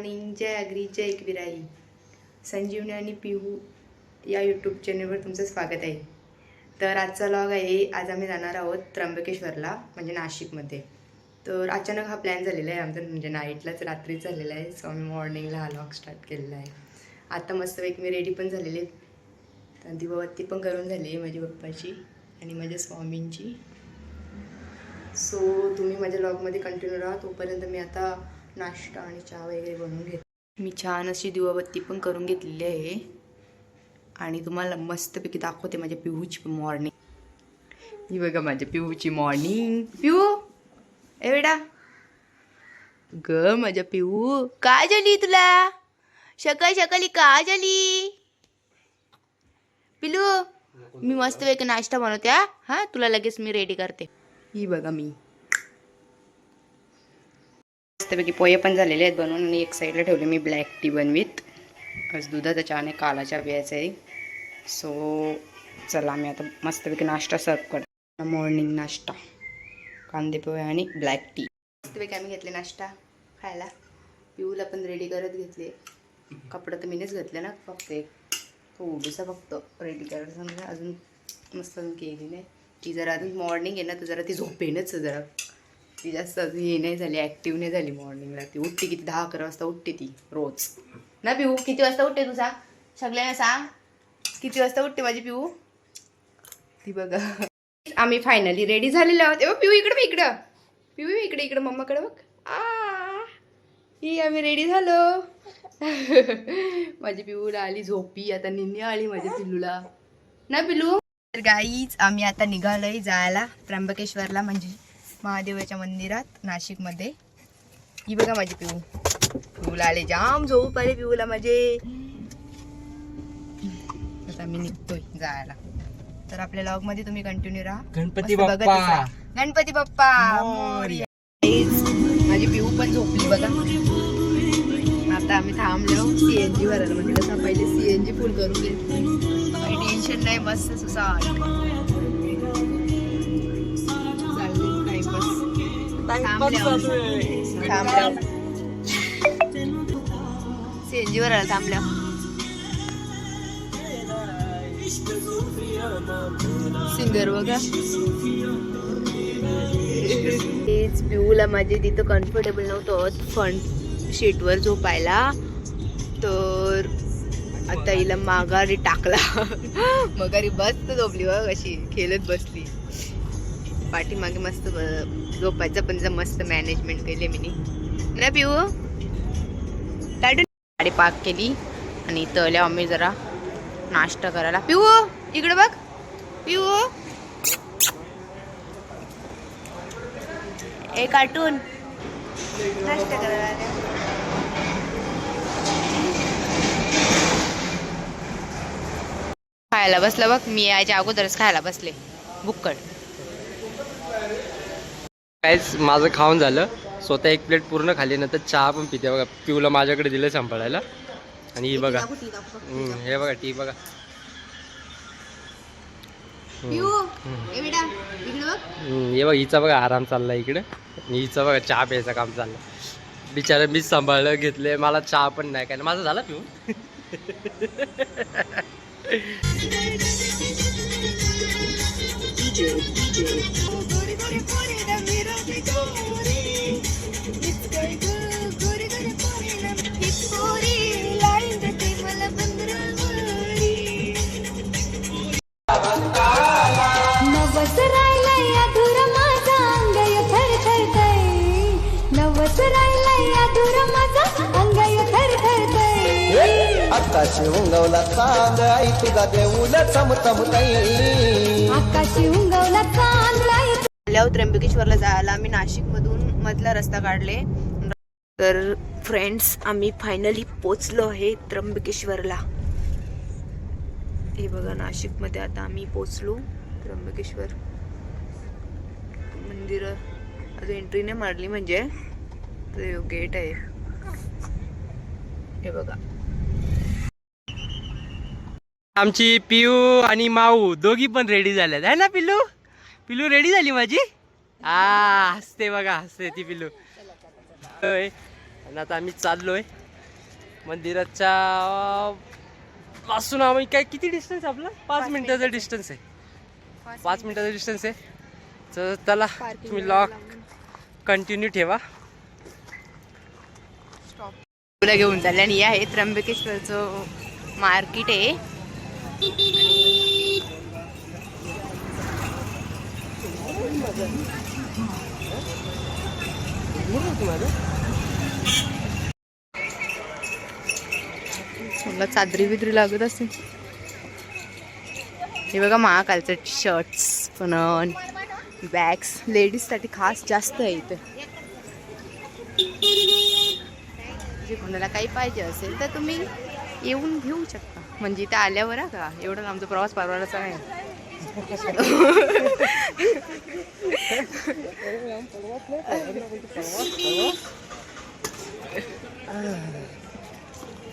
Morning जय अग्री जय एकविराई संजीवनी आणि पिहू या यूट्यूब चॅनलवर तुमचं स्वागत आहे. तर आजचा लॉग आहे आज आम्ही जाणार आहोत त्र्यंबकेश्वरला म्हणजे नाशिकमध्ये. तर अचानक हा प्लॅन झालेला आहे आमचा म्हणजे नाईटलाच रात्रीच झालेला आहे. सो आम्ही मॉर्निंगला हा लॉग स्टार्ट केलेला आहे. आता मस्तपैकी मी रेडी पण झालेले आहे. तर दिवाबत्ती पण करून झाली आहे माझ्या पप्पाची आणि माझ्या स्वामींची. सो तुम्ही माझ्या लॉगमध्ये कंटिन्यू राहा. तोपर्यंत मी आता नाश्ता आणि चहा वगैरे बनवून घेत. मी छान अशी दिवाबत्ती पण करून घेतलेली आहे. आणि तुम्हाला मस्तपैकी दाखवते माझ्या पिहूची मॉर्निंग ही बघा माझ्या पिहूची मॉर्निंग पिहू एवढा ग माझ्या पिहू. काय झाली तुला? सकाळी सकाळी काय झाली पिलू मी मस्तपैकी नाश्ता बनवते हा. हा तुला लगेच मी रेडी करते. ही बघा मी. मस्तपैकी पोहे पण झालेले आहेत बनवून आणि एक साईडला ठेवले मी ब्लॅक टी बनवीत. आज दुधाचा चहाने कालाच्या प्यायचा आहे. सो चला मी आता मस्तपैकी नाश्ता सर्व करतो मॉर्निंग नाश्ता. कांदे पोहे आणि ब्लॅक टी मस्तपैकी आम्ही घेतले नाश्ता खायला. पिऊला पण रेडी करत घेतले. कपडे तर मीनेच घेतले ना फक्त एक. उडीचा फक्त रेडी करत समजा. अजून मस्त अजून केली नाही ती जरा अजून मॉर्निंग आहे ना तर जरा ती झोपेनच जरा. ती जास्त अजून हे नाही झाली ॲक्टिव्ह नाही झाली मॉर्निंगला ती उठते किती? दहा अकरा वाजता उठते ती रोज. ना पिऊ किती वाजता उठते तुझा? सगळ्यांना सांग. किती वाजता उठते माझी पिऊ? ती बघा. आम्ही फायनली रेडी झालेलो आहोत. ए पिऊ इकडं इकडं. पिऊ इकडे इकडं. मम्माकडे बघ. आ. ही आम्ही रेडी झालो. माझी पिऊला आली झोपी. आता निन्नी आली माझ्या पिल्लूला ना पिलू? तर गाईच आम्ही आता निघालोय जायला त्र्यंबकेश्वरला. म्हणजे महादेवाच्या मंदिरात नाशिकमध्ये. ही बघा माझी पिऊ. पिऊला आले जाम झोप आले पिऊला माझे. आता आम्ही निघतोय जायला. तर आपल्या लॉगमध्ये तुम्ही कंटिन्यू राहा. गणपती. राहा. गणपती बाप्पा मोरया. माझी पिऊ पण झोपली बघा. आता आम्ही थांबलो सीएनजी भरायला म्हणजे कसं पहिले सीएनजी फुल करून घेतली. काही टेन्शन नाही मस्त सुसाट. टाइमपास थांबल्या सीएनजी भरायला थांबल्या सिंगर बघा तेच पिऊला माझे तिथं कम्फर्टेबल नव्हतं. फ्रंट सीटवर झोपायला. तर आता हिला माघारी टाकला. मगारी मस्त झोपली बघ अशी. खेळत बसली. पाठीमागे मस्त झोपायचं पण मस्त मॅनेजमेंट केले मी ना पिऊ काढून गाडी पार्क केली आणि तळल्या आम्ही जरा नाश्ता करायला. पिऊ हो? इकडे बघ. पिऊ हो? ए कार्टून. नाश्ता करायला खायला बसलं बघ. मी यायच्या अगोदरच खायला बसले. बुक्कड. काहीच माझं खाऊन झालं. स्वतः एक प्लेट पूर्ण खाली नंतर चहा पण पिते. बघा पिऊला माझ्याकडे दिलं सांभाळायला आणि ही बघा. हे बघा टी बघा. हे बघा हिचा बघा आराम चालला इकडे. आणि हिचं बघा चहा प्यायचं काम चाललं बिचारा मीच सांभाळलं घेतले मला चहा पण नाही काय माझं झालं पिऊ? आकाशी उंगवला चांद आई तुझा देऊल चमचमतई आकाशी उंगवला चांदलाय आल्यावर त्र्यंबकेश्वरला जायला आम्ही नाशिकमधून मधला रस्ता काढले. तर फ्रेंड्स आम्ही फायनली पोचलो आहे त्र्यंबकेश्वरला. हे बघा नाशिकमध्ये आता आम्ही पोचलो त्र्यंबकेश्वर. मंदिर अजून एंट्री नाही मारली म्हणजे. ते गेट आहे. हे बघा. आमची पिऊ आणि माऊ दोघी पण रेडी झाल्यात. आहे ना पिल्लू? पिल्लू रेडी झाली माझी? आ हसते बघा हसते ती पिल्लू. आणि आता आम्ही चाललोय मंदिराच्या पासून आम्ही काय किती डिस्टन्स आपलं? पाच मिनिटाचा डिस्टन्स आहे. पाच मिनिटाचा डिस्टन्स आहे. तर चला तुम्ही लॉक कंटिन्यू ठेवा. घेऊन चालले आणि हे आहे त्र्यंबकेश्वरचं मार्केट आहे. मला चादरी बिदरी लागत असेल. हे बघा महाकालचं शर्ट्स पण बॅग्स लेडीजसाठी खास जास्त आहे इथे. जे कोणाला काही पाहिजे असेल तर तुम्ही येऊन घेऊ शकता. म्हणजे इथं आल्यावर हा का? एवढा आमचा प्रवास परवडायचा नाही.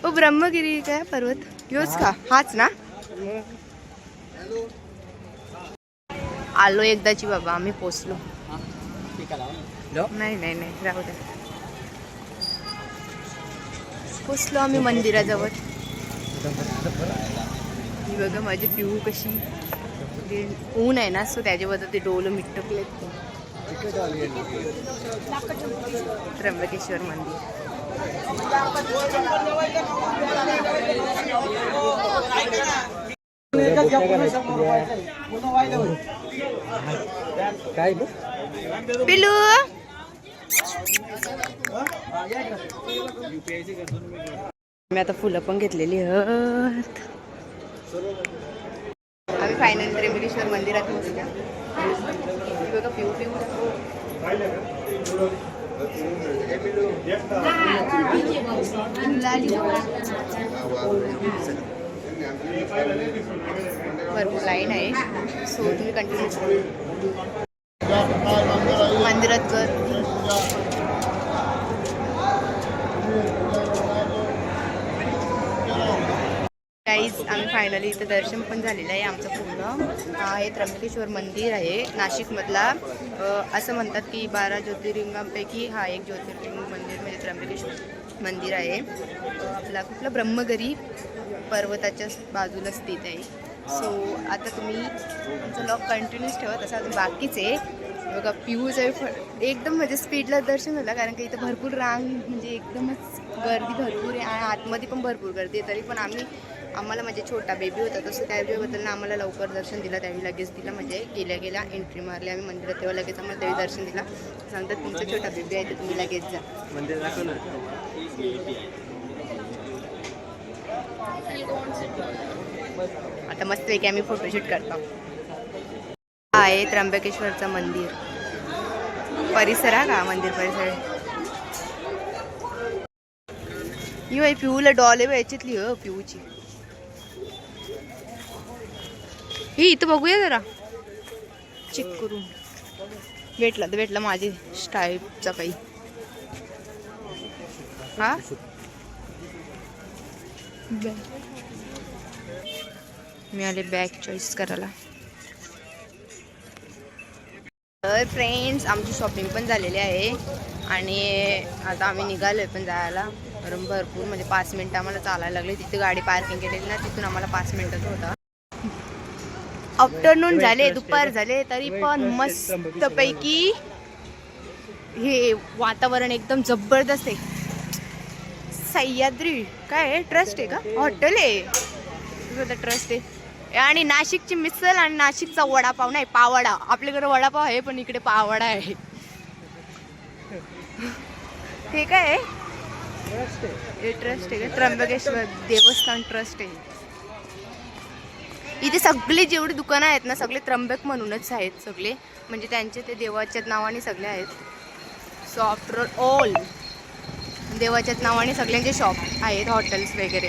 ओ ब्रह्मगिरी काय पर्वत? योच का? हाच ना? आलो एकदाची बाबा आम्ही पोचलो. नाही नाही नाही राहू द्या. पोचलो आम्ही मंदिराजवळ. बघा माझी पिऊ कशी? ऊन आहे ना सो त्याच्याबद्दल ते डोलं मिटकलेत. त्र्यंबकेश्वर मंदिर. काय पिलू! मी आता फुलं पण घेतलेली आहेत. आम्ही फायनल त्र्यंबकेश्वर मंदिरात बघा पिऊ पिऊ. भरपूर लाईन आहे. सो तुम्ही कंटिन्यू मंदिरात कर. काहीच आम्ही फायनली इथं दर्शन पण झालेलं आहे आमचं पूर्ण. हे आहे त्र्यंबकेश्वर मंदिर आहे. नाशिकमधला असं म्हणतात की बारा ज्योतिर्लिंगांपैकी हा एक ज्योतिर्लिंग मंदिर म्हणजे त्र्यंबकेश्वर मंदिर आहे. आपला कुठला ब्रह्मगरी पर्वताच्या बाजूला स्थित आहे. सो आता तुम्ही तुमचं लॉक कंटिन्यूस ठेवत असा अजून बाकीच आहे. बघा पिऊज आहे फ- एकदम म्हणजे स्पीडला दर्शन झालं कारण की इथं भरपूर रांग म्हणजे एकदमच गर्दी भरपूर आहे आणि आतमध्ये पण भरपूर गर्दी आहे तरी पण आम्ही आम्हाला म्हणजे छोटा बेबी होता तसं त्यावेळेबद्दल आम्हाला लवकर दर्शन दिलं त्यावेळी लगेच दिलं म्हणजे गेल्या गेल्या एंट्री मारली आम्ही मंदिरात तेव्हा लगेच आम्हाला त्यावेळी दर्शन दिला. सांगतात तुमचा छोटा बेबी आहे तर तुम्ही लगेच जा. मंदिर आता मस्तपैकी आम्ही फोटोशूट करतो. हा आहे त्र्यंबकेश्वरचं मंदिर. परिसर हा का? मंदिर परिसर. ही बाई पिऊला डॉल आहे याच्यातली हो पिऊची. ही इथं बघूया जरा. चेक करून. भेटला तर भेटला माझी स्टाईपचा काही. हा? मी आले बॅग चॉईस करायला. तर फ्रेंड्स आमची शॉपिंग पण झालेली आहे. आणि आता आम्ही निघालो आहे पण जायला. कारण भरपूर म्हणजे पाच मिनटं आम्हाला चालायला लागले. तिथे गाडी पार्किंग केलेली ना तिथून आम्हाला पाच मिनटंच होता. आफ्टरनून झाले दुपार झाले तरी पण मस्तपैकी हे वातावरण एकदम जबरदस्त आहे. सह्याद्री काय आहे? ट्रस्ट आहे का? हॉटेल आहे. ट्रस्ट आहे. आणि नाशिकची मिसळ आणि नाशिकचा वडापाव नाही पावडा. आपल्याकडे वडापाव आहे पण इकडे पावडा आहे. हे काय आहे? हे ट्रस्ट आहे का? त्र्यंबकेश्वर देवस्थान ट्रस्ट आहे. इथे सगळे जेवढे दुकानं आहेत ना सगळे त्र्यंबक म्हणूनच आहेत सगळे. म्हणजे त्यांचे ते देवाच्या नावाने सगळे आहेत. सो आफ्टर ऑल देवाच्याच नावाने सगळ्यांचे शॉप आहेत हॉटेल्स वगैरे.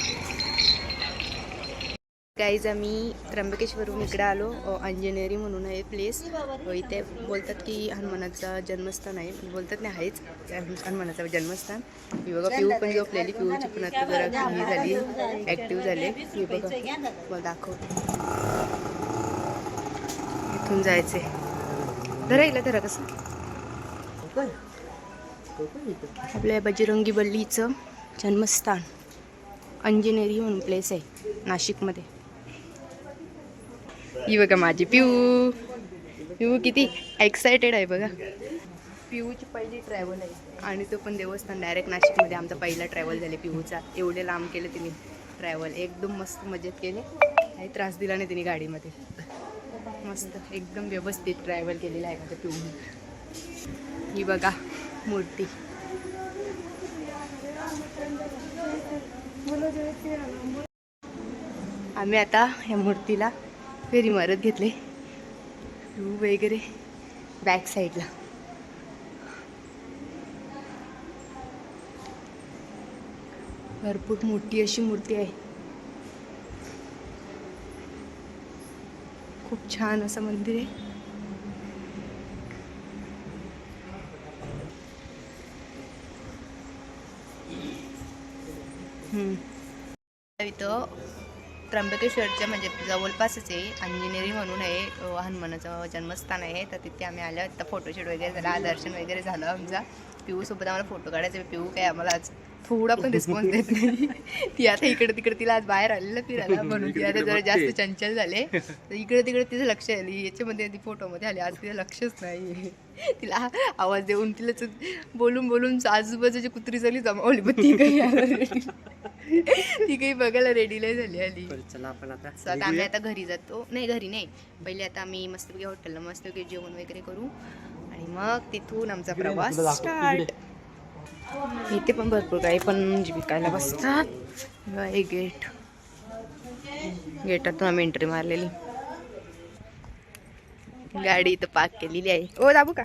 गाईज आम्ही त्र्यंबकेश्वरून इकडे आलो अ, अंजनेरी म्हणून आहे प्लेस इथे बोलतात की हनुमानाचा जन्मस्थान आहे. बोलतात नाही आहेच. हनुमानाचं जन्मस्थान. मी बघा पिऊ पण झोपलेली पिऊची पण आता जरा कमी झाली. ॲक्टिव्ह झाले. मी बघा मला दाखव. इथून जायचे धरा इला धरा कसं. आपल्या बजरंगी बल्लीचं जन्मस्थान. अंजनेरी म्हणून प्लेस आहे नाशिकमध्ये. ही बघा माझी पिऊ पिऊ किती एक्सायटेड आहे बघा पिऊची पहिली ट्रॅव्हल आहे आणि तो पण देवस्थान डायरेक्ट नाशिकमध्ये आमचा पहिला ट्रॅव्हल झाले पिऊचा एवढे लांब केले तिने ट्रॅव्हल एकदम मस्त मजेत केले काही त्रास दिला नाही तिने गाडीमध्ये मस्त एकदम व्यवस्थित ट्रॅव्हल केलेलं आहे माझ्या पिऊने ही बघा मूर्ती आम्ही आता या मूर्तीला फेरी मारत घेतले. पिऊ वगैरे. बॅक साईडला भरपूर मोठी अशी मूर्ती आहे. खूप छान असं मंदिर आहे. हम्म. इथं त्र्यंबकेश्वरच्या म्हणजे जवळपासच आहे अंजनेरी म्हणून आहे हनुमानाचं जन्मस्थान आहे. तर तिथे आम्ही आलो तर फोटोशूट वगैरे झाला दर्शन वगैरे झालं आमचा. पिऊसोबत आम्हाला फोटो काढायचे पिऊ काय आम्हाला आज थोडा पण रिस्पॉन्स देत नाही. ती आता इकडे तिकडे तिला आज बाहेर आलेलं फिरायला म्हणून ती आता जरा जास्त चंचल झाले. तर इकडे तिकडे तिचं लक्ष आली याच्यामध्ये ती फोटोमध्ये आली. आज तिचं लक्षच नाही. तिला आवाज देऊन तिला बोलून बोलून आजूबाजूची कुत्री झाली जमावली पण ती काही. ती काही बघायला रेडी नाही झाली आली चला आपण आता सो आता आम्ही आता घरी जातो. नाही घरी नाही. पहिले आता आम्ही मस्तपैकी हॉटेलला मस्तपैकी जेवण वगैरे करू. आणि मग तिथून आमचा प्रवास स्टार्ट इथे पण भरपूर काही पण जी विकायला बसतात. गेट गेटातून आम्ही एंट्री मारलेली. गाडी इथं पार्क केलेली आहे. ओ दाबू का?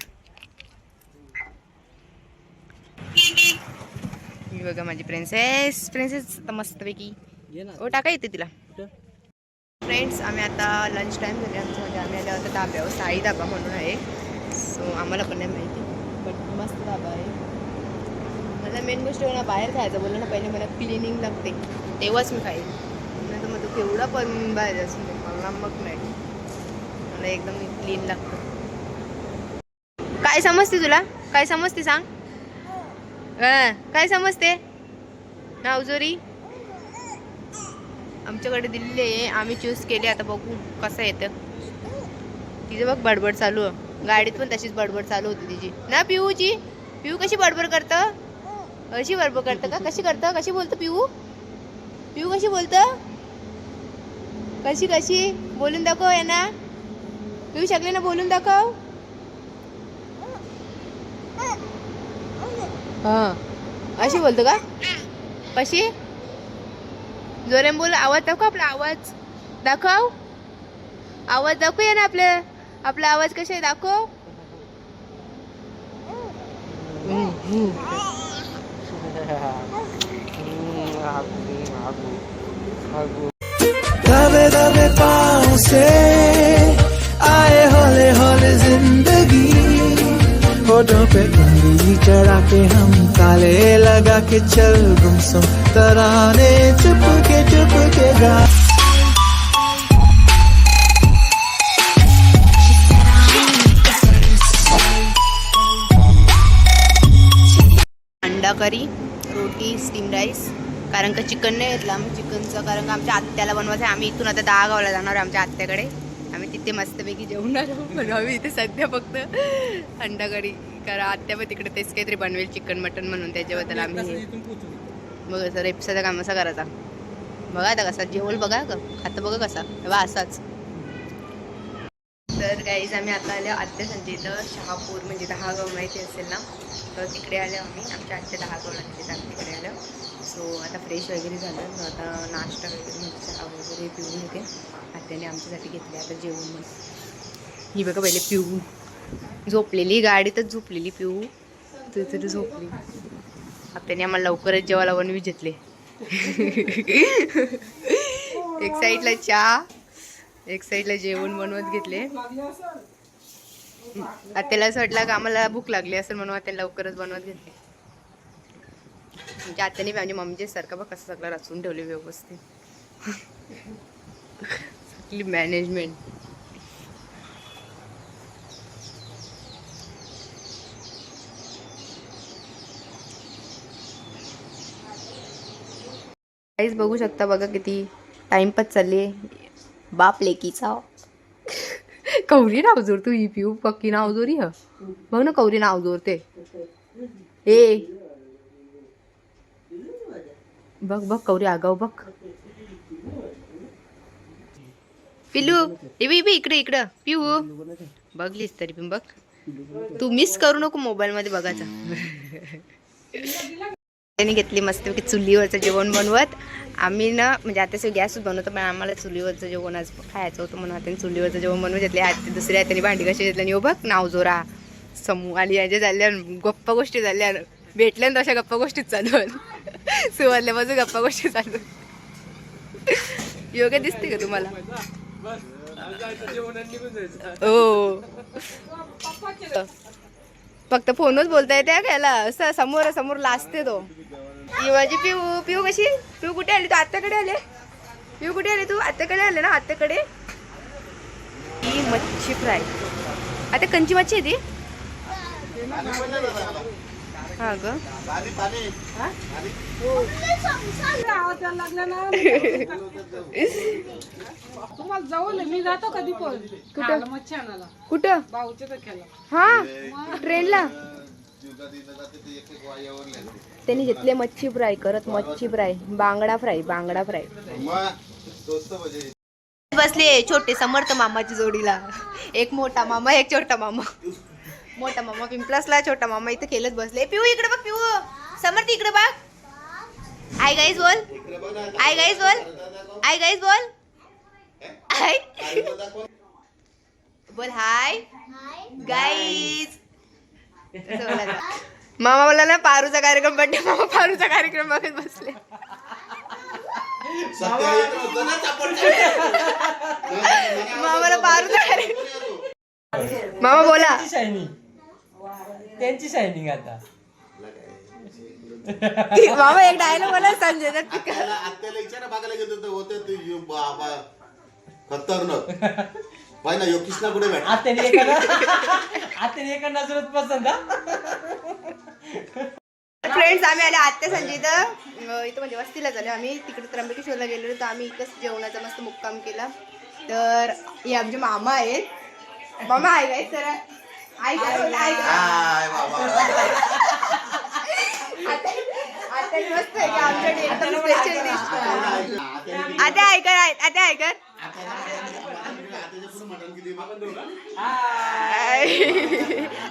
ही बघा माझी प्रिन्सेस प्रिन्सेस आता मस्तपैकी ओ टाका येते तिला. फ्रेंड्स आम्ही आता लंच टाईम झाले आमचं. म्हणजे आम्ही आल्या होता धाब्यावर. साई धाबा म्हणून आहे. सो आम्हाला पण नाही माहिती. बट मस्त धाबा आहे. मला मेन गोष्ट ना बाहेर खायचं. बोललं ना पहिले मला क्लिनिंग लागते. तेव्हाच मी खाईन नाही तर मग तो केवढा पण बाहेर असून मला मग नाही. मला एकदम क्लीन लागतं. काय समजते तुला? काय समजते सांग? हा, काय समजते? नावजोरी आमच्याकडे दिलेली आहे. आम्ही चूज केले. आता बघू कसं येतं. तिचं बघ बडबड चालू आहे. गाडीत पण तशीच बडबड चालू होती तिची. ना पिऊची? पिऊ कशी बडबड करतं? अशी बडबड करतं का? कशी करतं? कशी बोलतं पिऊ? पिऊ कशी बोलतं? कशी कशी? बोलून दाखव यांना. पिऊ शकले ना बोलून दाखव. हा. अशी बोलतो का? कशी जोरे बोल आवाज दाखव आपला आवाज. दाखव. आवाज दाखवूया ना आपले आपला आवाज कसे दाखव. दबे दबे पाँव से आए उंगली के हम ताले लगा के चल गुमसुम तराने चुप के चुप के गा। अंडा करी रोटी स्टीम राईस कारण का चिकन नाही घेतलं आम्ही चिकनचं कारण का आमच्या आत्याला बनवायचं आहे. आम्ही इथून आता दहा गावला जाणार आहे आमच्या आत्याकडे. आम्ही तिथे मस्तपैकी जेवणार आहोत. पण आम्ही इथे सध्या फक्त अंडा करी. कारण आत्या पण तिकडे तेच काहीतरी बनवेल चिकन मटन म्हणून. त्याच्याबद्दल आम्ही बघा सर एप्साचा काम असा करायचा. बघा आता कसा जेवण बघा का खातं बघा कसा. बा असाच. तर गाईज आम्ही आता आलो आत्या संजय इथं शहापूर. म्हणजे दहागाव माहिती असेल ना तर तिकडे आलो आम्ही. आमच्या आत्या दहागावला तिथे आम्ही तिकडे आलो. सो आता फ्रेश वगैरे झालं. तर आता नाश्ता वगैरे म्हणजे चहा वगैरे पिऊन येते आत्याने आमच्यासाठी घेतले आता जेवण. मग ही बघा पहिले पिऊ झोपलेली गाडीतच झोपलेली पिऊ. तरी तरी झोपली. आत्याने आम्हाला लवकरच जेवायला बनवी घेतले. एक साईडला चहा एक साईडला जेवण बनवत घेतले. आत्याला असं वाटलं का आम्हाला भूक लागली असेल म्हणून आत्याला लवकरच बनवत घेतले. म्हणजे आत्याने म्हणजे मम्मीचे सारखं बघ कसं सगळं रचून ठेवले व्यवस्थित. सगळी मॅनेजमेंट काहीच बघू शकता बघा किती टाइमपास चालली बाप लेकीचा. कौरी नाव जोर तू ही पिऊ पक्की नाव जोरी ह बघ ना कौरी नाव जोरते ए. बघ बघ कौरी आगाव बघ. पिलू इबी इबी इकडे इकडं. पिऊ. बघलीस तरी पण बघ. तू मिस करू नको मोबाईल मध्ये बघायचा. त्यांनी घेतली मस्तपैकी चुलीवरचं जेवण बनवत. आम्ही ना म्हणजे आता गॅस बनवतो पण आम्हाला चुलीवरचं जेवण आज खायचं होतं म्हणून आता चुलीवरचं जेवण बनवून घेतले. आज दुसऱ्या हाताने भांडी कशी घेतली. आणि बघ नावजोरा समूह आणि याच्या झाल्या गप्पा गोष्टी झाल्या भेटल्या ना तशा गप्पा गोष्टीच चालू आहेत. सुरुवातल्यापासून गप्पा गोष्टी चालू. योग्य दिसते का तुम्हाला? हो. फक्त फोनच बोलता येते घ्यायला. असं समोर समोर लाजते तो. ही माझी पिऊ पिऊ कशी? पिऊ कुठे आली तू? आत्याकडे आले? पिऊ कुठे आले तू? आत्याकडे आले ना आत्याकडे? ही मच्छी फ्राय. आता कंची मच्छी आहे ती? हा ग. तुम्हाला जवळ. मी जातो कधी पण. खायला मच्छी आणायला कुठं? भाऊच्या हा? ट्रेनला? त्यांनी घेतले मच्छी फ्राय करत मच्छी फ्राय बांगडा फ्राय बांगडा फ्राय. बसले छोटे समर्थ मामाची जोडीला. एक मोठा मामा एक छोटा मामा. मोठा मामा पिंपलासला छोटा मामा इथं खेळत बसले. पिऊ इकडे बघ पिऊ. समर्थ इकडे बघ. आय गाईज बोल. आय गाईज बोल. आय गाईज बोल. आय बोल हाय गाईज मामा बोला ना पारूचा कार्यक्रम बड्डे मामा पारूचा कार्यक्रम बघत बसले. मामाला पारूचा कार्यक्रम. मामा बोला. त्यांची शायनिंग आता. मामा एक डायलॉग बोला संजय दत्त आत्याला आत्याला विचारा बघायला गेलो तर होते ते. यो बाबा खतरनाक. पाय ना यो कृष्णा कुठे भेट आत्याने एका आत्याने एका नजरत पसंत फ्रेंड्स आम्ही आले आत्या संजय इथं अं, इथं म्हणजे वस्तीला झालो आम्ही. तिकडे त्र्यंबकेश्वरला गेलेलो तर आम्ही इथंच जेवणाचा मस्त मुक्काम केला. तर हे आमचे मामा आहेत. मामा आहे काय सर? हाय बाबा. आता डिश आता ऐकर आता ऐकर.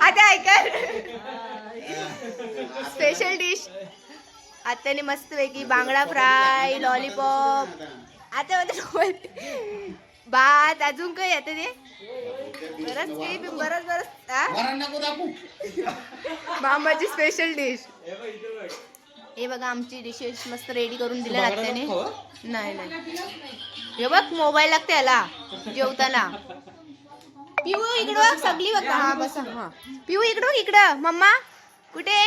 आता ऐकर. स्पेशल डिश आत्याने मस्त पैकी बांगडा फ्राय लॉलीपॉप आता मध्ये भात अजून काही येतं ते? बरंच काही बरंच बरंच हा? मामाची स्पेशल डिश हे बघा आमची डिशेस मस्त रेडी करून दिल्या आत्याने नाही नाही. हे बघ मोबाईल लागते याला जेवताना. पिऊ इकडं बघ सगळी बघ. हा बस हा. पिऊ इकडं बघ इकडं. मम्मा कुठे?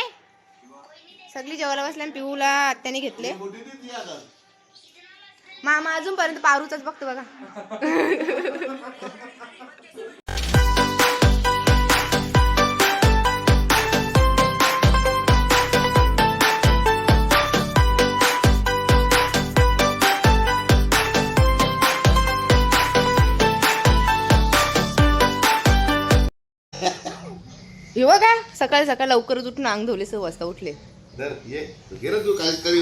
सगळी जेवायला बसल्या आणि पिऊला आत्याने घेतले. मामा अजूनपर्यंत पारूचाच बघतो बघा. हे बघा सकाळी सकाळी लवकरच उठून अंग धुले सहा वाजता उठले. ये गेलं तू काय करी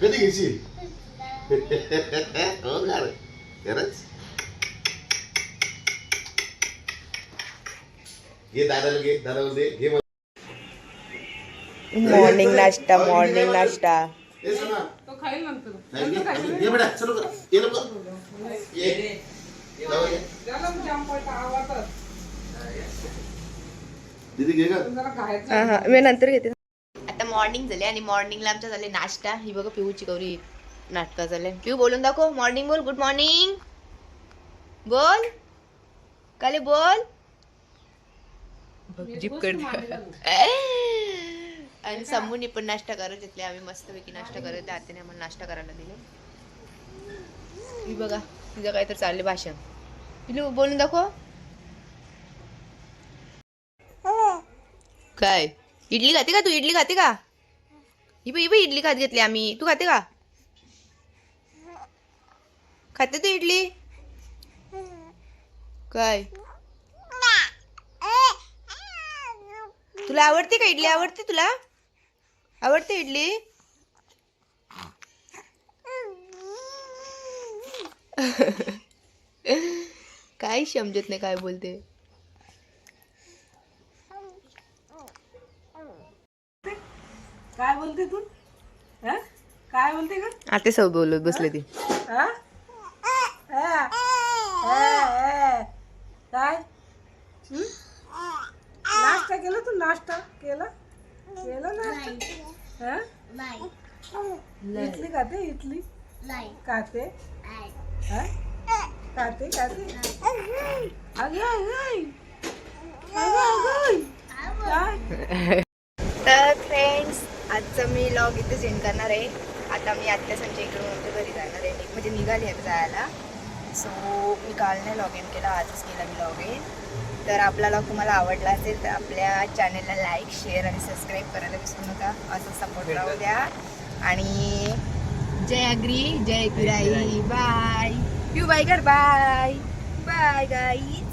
कधी घेशील हो का रे? खरंच घे दादाला घे दादाला दे घे. मॉर्निंग नाश्ता मॉर्निंग नाश्ता ए, सोना. तो खाईल नंतर नाही, घे, घे. ये बेटा चलो कर. ये नको. ये. जाऊ ये. त्याला जाम पडता आवाजच दीदी घे का जरा खायचं मी नंतर घेते मॉर्निंग झाली आणि मॉर्निंगला आमच्या झाले नाश्ता. ही बघा पिऊची गौरी नाटका झाले. पिऊ बोलून दाखव. मॉर्निंग बोल. गुड मॉर्निंग बोल. काले बोल. जीप कर आणि समूनी पण नाश्ता करत घेतले. आम्ही मस्तपैकी नाश्ता करत होते. आत्याने आम्हाला नाश्ता करायला दिले. ही बघा तुझं काय तर चालले भाषण. पिलू बोलून दाखव. काय? इडली खाते का तू? इडली खाते का? ही बघ ही इडली खात घेतली आम्ही. तू खाते का? खाते तू इडली? काय? तुला आवडते का इडली? आवडते तुला? आवडते इडली? काय समजत नाही काय बोलते? काय बोलते तू हा? काय बोलते का आता सब बोलत बसले ती हा? हा? हा, हा. काय? नाश्ता केला तू नाश्ता केला केला नाश्ता हा? इडली खाते इडली खाते हा? खाते खाते अगे अगे अगे अगे काय आजचं मी लॉग इथे सेंड करणार आहे. आता मी आत्या संजय इकडून आमच्या घरी जाणार आहे. म्हणजे निघाली आहे जायला. सो मी काल नाही लॉग इन केला आजच केला मी लॉग इन तर आपला लॉग तुम्हाला आवडला असेल तर आपल्या चॅनेलला लाईक शेअर आणि सबस्क्राईब करायला विसरू नका. असं सपोर्ट राहू द्या. आणि जय अग्री जय गुराई बाय यू बाय कर बाय बाय गाईज